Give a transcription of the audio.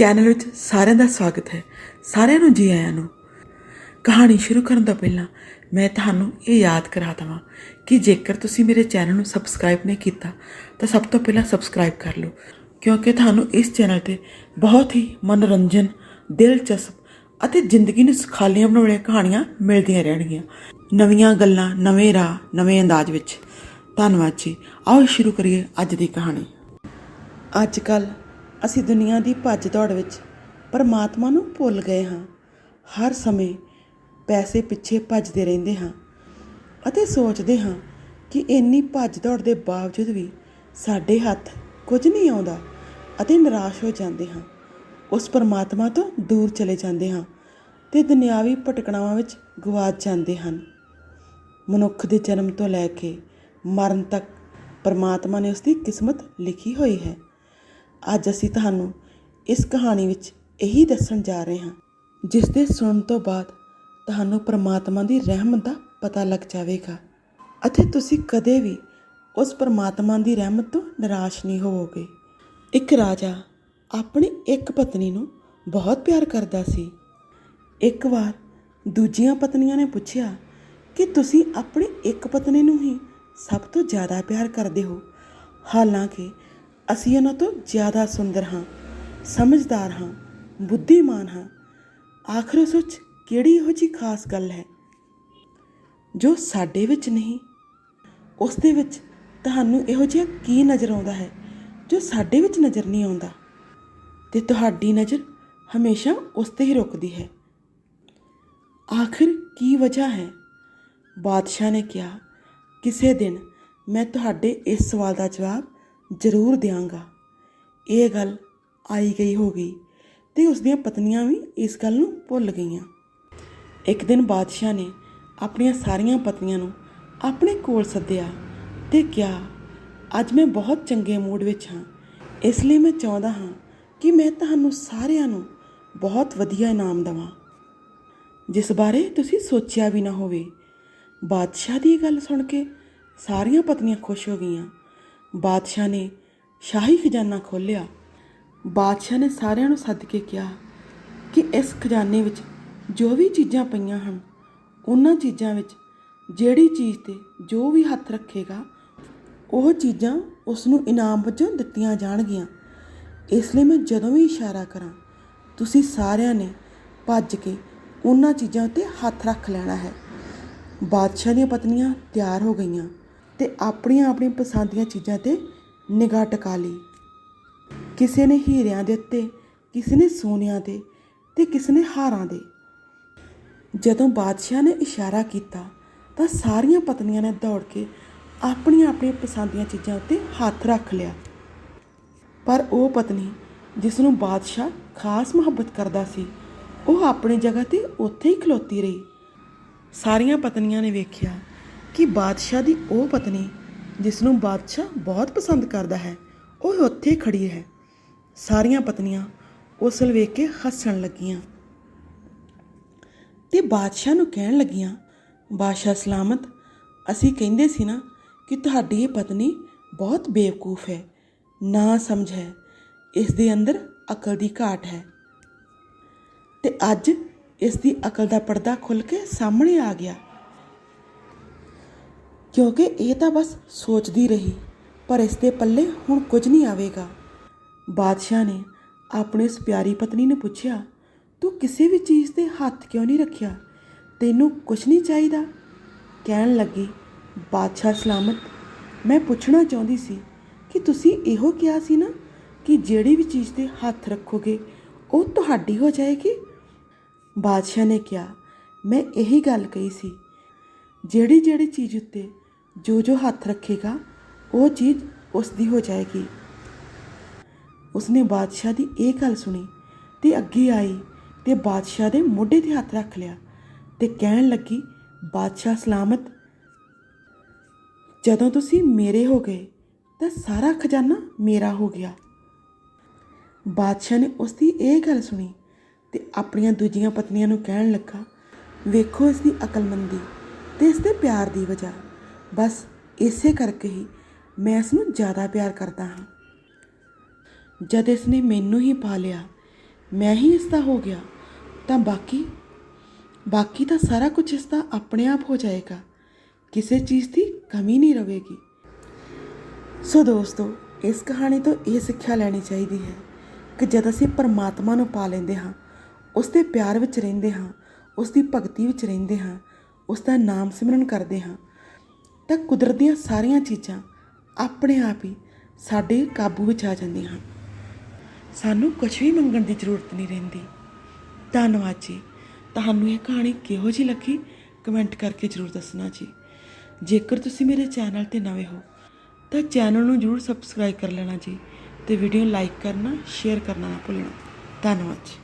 Channel ਵਿੱਚ ਸਾਰਿਆਂ ਦਾ ਸਵਾਗਤ ਹੈ। ਸਾਰਿਆਂ ਨੂੰ ਜੀ ਆਇਆਂ ਨੂੰ। ਕਹਾਣੀ ਸ਼ੁਰੂ ਕਰਨ ਤੋਂ ਪਹਿਲਾਂ ਮੈਂ ਤੁਹਾਨੂੰ ਇਹ ਯਾਦ ਕਰਾ ਦਵਾਂ ਕਿ ਜੇਕਰ ਤੁਸੀਂ ਮੇਰੇ ਚੈਨਲ ਨੂੰ ਸਬਸਕ੍ਰਾਈਬ ਨਹੀਂ ਕੀਤਾ, ਤਾਂ ਸਭ ਤੋਂ ਪਹਿਲਾਂ ਸਬਸਕ੍ਰਾਈਬ ਕਰ ਲਓ, ਕਿਉਂਕਿ ਤੁਹਾਨੂੰ ਇਸ ਚੈਨਲ ਤੇ ਬਹੁਤ ਹੀ ਮਨੋਰੰਜਨ, ਦਿਲਚਸਪ ਅਤੇ ਜ਼ਿੰਦਗੀ ਨੂੰ ਸੁਖਾਲੀਆਂ ਬਣਾਉਣ ਵਾਲੀਆਂ ਕਹਾਣੀਆਂ ਮਿਲਦੀਆਂ ਰਹਿਣਗੀਆਂ। ਨਵੀਆਂ ਗੱਲਾਂ, ਨਵੇਂ ਰਾਹ, ਨਵੇਂ ਅੰਦਾਜ਼ ਵਿੱਚ। ਧੰਨਵਾਦ ਜੀ। ਆਓ ਸ਼ੁਰੂ ਕਰੀਏ ਅੱਜ ਦੀ ਕਹਾਣੀ। ਅੱਜ ਕੱਲ੍ਹ ਅਸੀਂ ਦੁਨੀਆ ਦੀ ਭੱਜ ਦੌੜ ਵਿੱਚ ਪਰਮਾਤਮਾ ਨੂੰ ਭੁੱਲ ਗਏ ਹਾਂ। ਹਰ ਸਮੇਂ ਪੈਸੇ ਪਿੱਛੇ ਭੱਜਦੇ ਰਹਿੰਦੇ ਹਾਂ ਅਤੇ ਸੋਚਦੇ ਹਾਂ ਕਿ ਇੰਨੀ ਭੱਜ ਦੌੜ ਦੇ ਬਾਵਜੂਦ ਵੀ ਸਾਡੇ ਹੱਥ ਕੁਝ ਨਹੀਂ ਆਉਂਦਾ ਅਤੇ ਨਿਰਾਸ਼ ਹੋ ਜਾਂਦੇ ਹਾਂ। ਉਸ ਪਰਮਾਤਮਾ ਤੋਂ ਦੂਰ ਚਲੇ ਜਾਂਦੇ ਹਾਂ ਤੇ ਦੁਨਿਆਵੀ ਭਟਕਣਾਵਾਂ ਵਿੱਚ ਗਵਾਚ ਜਾਂਦੇ ਹਨ। ਮਨੁੱਖ ਦੇ ਜਨਮ ਤੋਂ ਲੈ ਕੇ ਮਰਨ ਤੱਕ ਪਰਮਾਤਮਾ ਨੇ ਉਸ ਦੀ ਕਿਸਮਤ ਲਿਖੀ ਹੋਈ ਹੈ। ਅੱਜ ਅਸੀਂ ਤੁਹਾਨੂੰ ਇਸ ਕਹਾਣੀ ਵਿੱਚ ਇਹੀ ਦੱਸਣ ਜਾ ਰਹੇ ਹਾਂ, ਜਿਸ ਦੇ ਸੁਣਨ ਤੋਂ ਬਾਅਦ ਤੁਹਾਨੂੰ ਪਰਮਾਤਮਾ ਦੀ ਰਹਿਮਤ ਦਾ ਪਤਾ ਲੱਗ ਜਾਵੇਗਾ ਅਤੇ ਤੁਸੀਂ ਕਦੇ ਵੀ ਉਸ ਪਰਮਾਤਮਾ ਦੀ ਰਹਿਮਤ ਤੋਂ ਨਿਰਾਸ਼ ਨਹੀਂ ਹੋਵੋਗੇ। ਇੱਕ ਰਾਜਾ ਆਪਣੀ ਇੱਕ ਪਤਨੀ ਨੂੰ ਬਹੁਤ ਪਿਆਰ ਕਰਦਾ ਸੀ। ਇੱਕ ਵਾਰ ਦੂਜੀਆਂ ਪਤਨੀਆਂ ਨੇ ਪੁੱਛਿਆ ਕਿ ਤੁਸੀਂ ਆਪਣੀ ਇੱਕ ਪਤਨੀ ਨੂੰ ਹੀ ਸਭ ਤੋਂ ਜ਼ਿਆਦਾ ਪਿਆਰ ਕਰਦੇ ਹੋ? ਹਾਲਾਂਕਿ ਅਸੀਂ ਉਹਨਾਂ ਤੋਂ ਜ਼ਿਆਦਾ ਸੁੰਦਰ ਹਾਂ, ਸਮਝਦਾਰ ਹਾਂ, ਬੁੱਧੀਮਾਨ ਹਾਂ। ਆਖਰ ਉਸ ਵਿੱਚ ਕਿਹੜੀ ਇਹੋ ਜੀ ਖਾਸ ਗੱਲ ਹੈ ਜੋ ਸਾਡੇ ਵਿੱਚ ਨਹੀਂ, ਉਸ ਦੇ ਵਿੱਚ ਤੁਹਾਨੂੰ ਇਹੋ ਜਿਹਾ ਕੀ ਨਜ਼ਰ ਆਉਂਦਾ ਹੈ ਜੋ ਸਾਡੇ ਵਿੱਚ ਨਜ਼ਰ ਨਹੀਂ ਆਉਂਦਾ? ਤੇ ਤੁਹਾਡੀ ਨਜ਼ਰ ਹਮੇਸ਼ਾ ਉਸ ਤੇ ਹੀ ਰੁਕਦੀ ਹੈ। ਆਖਿਰ ਕੀ ਵਜ੍ਹਾ ਹੈ? ਬਾਦਸ਼ਾਹ ਨੇ ਕਿਹਾ, ਕਿਸੇ ਦਿਨ ਮੈਂ ਤੁਹਾਡੇ ਇਸ ਸਵਾਲ ਦਾ ਜਵਾਬ ਜ਼ਰੂਰ ਦਿਆਂਗਾ। ਇਹ ਗੱਲ ਆਈ ਗਈ ਹੋ ਗਈ ਤੇ ਉਸ ਦੀਆਂ ਪਤਨੀਆਂ ਵੀ ਇਸ ਗੱਲ ਨੂੰ ਭੁੱਲ ਗਈਆਂ। ਇੱਕ ਦਿਨ ਬਾਦਸ਼ਾਹ ਨੇ ਆਪਣੀਆਂ ਸਾਰੀਆਂ ਪਤਨੀਆਂ ਨੂੰ ਆਪਣੇ ਕੋਲ ਸੱਦਿਆ ਤੇ ਕਿਹਾ, ਅੱਜ ਮੈਂ ਬਹੁਤ ਚੰਗੇ ਮੂਡ ਵਿੱਚ ਹਾਂ। ਇਸ ਲਈ ਮੈਂ ਚਾਹੁੰਦਾ ਹਾਂ ਕਿ ਮੈਂ ਤੁਹਾਨੂੰ ਸਾਰਿਆਂ ਨੂੰ ਬਹੁਤ ਵਧੀਆ ਇਨਾਮ ਦਵਾਂ। ਜਿਸ ਬਾਰੇ ਤੁਸੀਂ ਸੋਚਿਆ ਵੀ ਨਾ ਹੋਵੇ। ਬਾਦਸ਼ਾਹ ਦੀ ਇਹ ਗੱਲ ਸੁਣ ਕੇ ਸਾਰੀਆਂ ਪਤਨੀਆਂ ਖੁਸ਼ ਹੋ ਗਈਆਂ। ਬਾਦਸ਼ਾਹ ਨੇ ਸ਼ਾਹੀ ਖਜ਼ਾਨਾ ਖੋਲ੍ਹਿਆ। ਬਾਦਸ਼ਾਹ ਨੇ ਸਾਰਿਆਂ ਨੂੰ ਸੱਦ ਕੇ ਕਿਹਾ ਕਿ ਇਸ ਖਜ਼ਾਨੇ ਵਿੱਚ ਜੋ ਵੀ ਚੀਜ਼ਾਂ ਪਈਆਂ ਹਨ, ਉਹਨਾਂ ਚੀਜ਼ਾਂ ਵਿੱਚ ਜਿਹੜੀ ਚੀਜ਼ ਤੇ ਜੋ ਵੀ ਹੱਥ ਰੱਖੇਗਾ, ਉਹ ਚੀਜ਼ਾਂ ਉਸ ਨੂੰ ਇਨਾਮ ਵਜੋਂ ਦਿੱਤੀਆਂ ਜਾਣਗੀਆਂ। ਇਸ ਲਈ ਮੈਂ ਜਦੋਂ ਵੀ ਇਸ਼ਾਰਾ ਕਰਾਂ, ਤੁਸੀਂ ਸਾਰਿਆਂ ਨੇ ਭੱਜ ਕੇ ਉਹਨਾਂ ਚੀਜ਼ਾਂ ਉੱਤੇ ਹੱਥ ਰੱਖ ਲੈਣਾ ਹੈ। ਬਾਦਸ਼ਾਹ ਦੀਆਂ ਪਤਨੀਆਂ ਤਿਆਰ ਹੋ ਗਈਆਂ। ਤੇ ਆਪਣੀਆਂ ਆਪਣੀਆਂ ਪਸੰਦ ਦੀਆਂ ਚੀਜ਼ਾਂ ਤੇ ਨਿਗਾਹ ਟਿਕਾ ਲਈ। ਕਿਸੇ ਨੇ ਹੀਰਿਆਂ ਦੇ ਉੱਤੇ, ਕਿਸੇ ਨੇ ਸੋਨਿਆਂ ਦੇ ਤੇ ਕਿਸੇ ਨੇ ਹਾਰਾਂ ਦੇ। ਜਦੋਂ ਬਾਦਸ਼ਾਹ ਨੇ ਇਸ਼ਾਰਾ ਕੀਤਾ, ਤਾਂ ਸਾਰੀਆਂ ਪਤਨੀਆਂ ਨੇ ਦੌੜ ਕੇ ਆਪਣੀਆਂ ਆਪਣੀਆਂ ਪਸੰਦ ਦੀਆਂ ਚੀਜ਼ਾਂ ਉੱਤੇ ਹੱਥ ਰੱਖ ਲਿਆ। ਪਰ ਉਹ ਪਤਨੀ, ਜਿਸ ਨੂੰ ਬਾਦਸ਼ਾਹ ਖਾਸ ਮੁਹੱਬਤ ਕਰਦਾ ਸੀ, ਉਹ ਆਪਣੀ ਜਗ੍ਹਾ ਤੇ ਉੱਥੇ ਹੀ ਖਲੋਤੀ ਰਹੀ। ਸਾਰੀਆਂ ਪਤਨੀਆਂ ਨੇ ਵੇਖਿਆ ਕਿ ਬਾਦਸ਼ਾਹ ਦੀ ਉਹ ਪਤਨੀ, ਜਿਸ ਨੂੰ ਬਾਦਸ਼ਾਹ ਬਹੁਤ ਪਸੰਦ ਕਰਦਾ ਹੈ, ਉਹ ਉੱਥੇ ਖੜੀ ਹੈ। ਸਾਰੀਆਂ ਪਤਨੀਆਂ ਉਸ ਵੱਲ ਵੇਖ ਕੇ ਹੱਸਣ ਲੱਗੀਆਂ। ਤੇ ਬਾਦਸ਼ਾਹ ਨੂੰ ਕਹਿਣ ਲੱਗੀਆਂ, ਬਾਦਸ਼ਾਹ ਸਲਾਮਤ, ਅਸੀਂ ਕਹਿੰਦੇ ਸੀ ਨਾ ਕਿ ਤੁਹਾਡੀ ਇਹ ਪਤਨੀ ਬਹੁਤ ਬੇਵਕੂਫ ਹੈ, ਨਾ ਸਮਝ ਹੈ, ਇਸ ਦੇ ਅੰਦਰ ਅਕਲ ਦੀ ਘਾਟ ਹੈ। ਤੇ ਅੱਜ ਇਸ ਦੀ ਅਕਲ ਦਾ ਪਰਦਾ ਖੁੱਲ ਕੇ ਸਾਹਮਣੇ ਆ ਗਿਆ। ਕਿਉਂਕਿ ਇਹ ਤਾਂ ਬਸ ਸੋਚਦੀ ਰਹੀ, ਪਰ ਇਸ ਦੇ ਪੱਲੇ ਹੁਣ ਕੁਝ ਨਹੀਂ ਆਵੇਗਾ। ਬਾਦਸ਼ਾਹ ਨੇ ਆਪਣੇ ਉਸ ਪਿਆਰੀ ਪਤਨੀ ਨੂੰ ਪੁੱਛਿਆ, ਤੂੰ ਕਿਸੇ ਵੀ ਚੀਜ਼ ਤੇ ਹੱਥ ਕਿਉਂ ਨਹੀਂ ਰੱਖਿਆ? ਤੈਨੂੰ ਕੁਝ ਨਹੀਂ ਚਾਹੀਦਾ? ਕਹਿਣ ਲੱਗੀ, ਬਾਦਸ਼ਾਹ ਸਲਾਮਤ, ਮੈਂ ਪੁੱਛਣਾ ਚਾਹੁੰਦੀ ਸੀ ਕਿ ਤੁਸੀਂ ਇਹੋ ਕਿਹਾ ਸੀ ਨਾ ਕਿ ਜਿਹੜੀ ਵੀ ਚੀਜ਼ ਤੇ ਹੱਥ ਰੱਖੋਗੇ, ਉਹ ਤੁਹਾਡੀ ਹੋ ਜਾਏਗੀ? ਬਾਦਸ਼ਾਹ ਨੇ ਕਿਹਾ, ਮੈਂ ਇਹੀ ਗੱਲ ਕਹੀ ਸੀ ਜਿਹੜੀ ਜਿਹੜੀ ਚੀਜ਼ ਉੱਤੇ ਜੋ ਜੋ ਹੱਥ ਰੱਖੇਗਾ, ਉਹ ਚੀਜ਼ ਉਸ ਦੀ ਹੋ ਜਾਏਗੀ। ਉਸਨੇ ਬਾਦਸ਼ਾਹ ਦੀ ਇਹ ਗੱਲ ਸੁਣੀ ਤੇ ਅੱਗੇ ਆਈ ਤੇ ਬਾਦਸ਼ਾਹ ਦੇ ਮੋਢੇ ਤੇ ਹੱਥ ਰੱਖ ਲਿਆ ਤੇ ਕਹਿਣ ਲੱਗੀ, ਬਾਦਸ਼ਾਹ ਸਲਾਮਤ, ਜਦੋਂ ਤੁਸੀਂ ਮੇਰੇ ਹੋ ਗਏ, ਤਾਂ ਸਾਰਾ ਖਜ਼ਾਨਾ ਮੇਰਾ ਹੋ ਗਿਆ। ਬਾਦਸ਼ਾਹ ਨੇ ਉਸ ਦੀ ਇਹ ਗੱਲ ਸੁਣੀ ਤੇ ਆਪਣੀਆਂ ਦੂਜੀਆਂ ਪਤਨੀਆਂ ਨੂੰ ਕਹਿਣ ਲੱਗਾ, ਵੇਖੋ ਇਸ ਦੀ ਅਕਲਮੰਦੀ ਤੇ ਇਸ ਦੇ ਪਿਆਰ ਦੀ ਵਜ੍ਹਾ। ਬਸ ਇਸੇ ਕਰਕੇ ਹੀ ਮੈਂ ਇਸ ਨੂੰ ਜ਼ਿਆਦਾ ਪਿਆਰ ਕਰਦਾ ਹਾਂ। ਜਦ ਇਸ ਨੇ ਮੈਨੂੰ ਹੀ ਪਾ ਲਿਆ, ਮੈਂ ਹੀ ਇਸ ਦਾ ਹੋ ਗਿਆ, ਤਾਂ ਬਾਕੀ ਬਾਕੀ ਤਾਂ ਸਾਰਾ ਕੁਝ ਇਸ ਦਾ ਆਪਣੇ ਆਪ ਹੋ ਜਾਏਗਾ। ਕਿਸੇ ਚੀਜ਼ ਦੀ ਕਮੀ ਨਹੀਂ ਰਹੇਗੀ। ਸੋ ਦੋਸਤੋ, ਇਸ ਕਹਾਣੀ ਤੋਂ ਇਹ ਸਿੱਖਿਆ ਲੈਣੀ ਚਾਹੀਦੀ ਹੈ ਕਿ ਜਦ ਅਸੀਂ ਪਰਮਾਤਮਾ ਨੂੰ ਪਾ ਲੈਂਦੇ ਹਾਂ, ਉਸ ਦੇ ਪਿਆਰ ਵਿੱਚ ਰਹਿੰਦੇ ਹਾਂ, ਉਸ ਦੀ ਭਗਤੀ ਵਿੱਚ ਰਹਿੰਦੇ ਹਾਂ, ਉਸ ਦਾ ਨਾਮ ਸਿਮਰਨ ਕਰਦੇ ਹਾਂ ਤਾਂ ਕੁਦਰਤ ਦੀਆਂ ਸਾਰੀਆਂ ਚੀਜ਼ਾਂ ਆਪਣੇ ਆਪ ਹੀ ਸਾਡੇ ਕਾਬੂ ਵਿੱਚ ਆ ਜਾਂਦੀਆਂ ਹਨ। ਸਾਨੂੰ ਕੁਝ ਵੀ ਮੰਗਣ ਦੀ ਜ਼ਰੂਰਤ ਨਹੀਂ ਰਹਿੰਦੀ। ਧੰਨਵਾਦ ਜੀ। ਤੁਹਾਨੂੰ ਇਹ ਕਹਾਣੀ ਕਿਹੋ ਜਿਹੀ ਲੱਗੀ? ਕਮੈਂਟ ਕਰਕੇ ਜ਼ਰੂਰ ਦੱਸਣਾ ਜੀ। ਜੇਕਰ ਤੁਸੀਂ ਮੇਰੇ ਚੈਨਲ ਤੇ ਨਵੇਂ ਹੋ, ਤਾਂ ਚੈਨਲ ਨੂੰ ਜ਼ਰੂਰ ਸਬਸਕ੍ਰਾਈਬ ਕਰ ਲੈਣਾ ਜੀ ਤੇ ਵੀਡੀਓ ਲਾਈਕ ਕਰਨਾ, ਸ਼ੇਅਰ ਕਰਨਾ ਨਾ ਭੁੱਲਣਾ। ਧੰਨਵਾਦ ਜੀ।